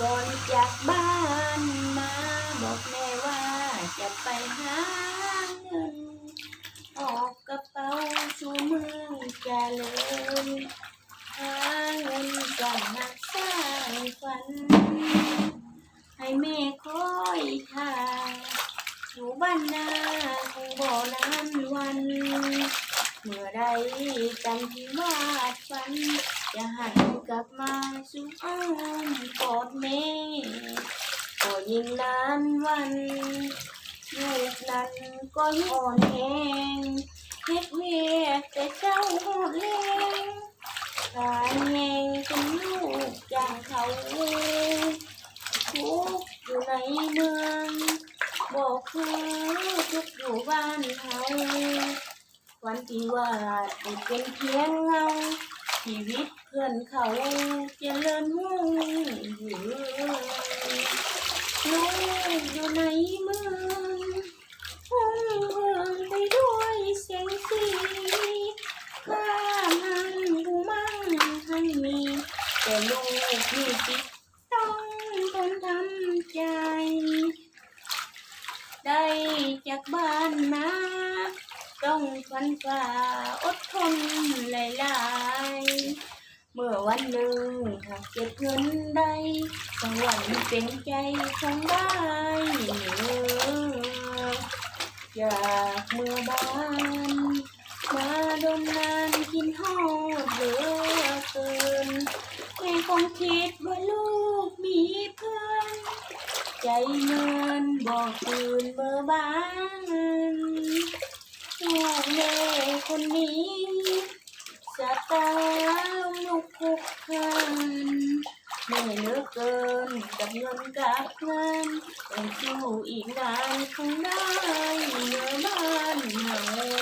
ก่อนจากบ้านมาบอกแม่ว่าจะไปหาเงิน ออกกระเป๋าสู่เมืองเจริญหาเงินสร้างหักสร้างฝัน ให้แม่คอยท่าอยู่บ้านนาคงบ่นานวัน เมื่อใดจันที่วาดฝันจะหันกลับมาสู่อ้อมกอดแม่ก็ยิ่งนานวันลูกนั้นก็ยิ่งอ่อนแรงเฮ็ดเวียกแต่เจ้าหดแรงกายแหงเป็นลูกจากเขาทุกอยู่ในเมืองบอกคือทุกอยู่บ้านเฮา วันที่ว่าเป็นเพียงเงาชีวิตเพื่อนเขาเจริญหุ่งอยู่ลูกอยู่ในเมืองหุ่งเมืองไปด้วยเสียงสีข้ามันกูมั่งให้มี แต่ลูกมีจิตต้องทนทำใจ ได้จากบ้านมา ต้องฟันฝ่าอดทนหลายๆ เมื่อวันหนึ่งหากเก็บเงินได้สักวันเป็นใจของได้จากเมื่อบ้านมาโดนนานกินหอดเหลือเกินไม่คงคิดว่าลูกมีเพื่อน ใจเงินบอกคืนเมื่อบ้าน kukunin sa talukukan. Mahulukan, daglanggapan, ang tuilan kung na'y naman ngayon.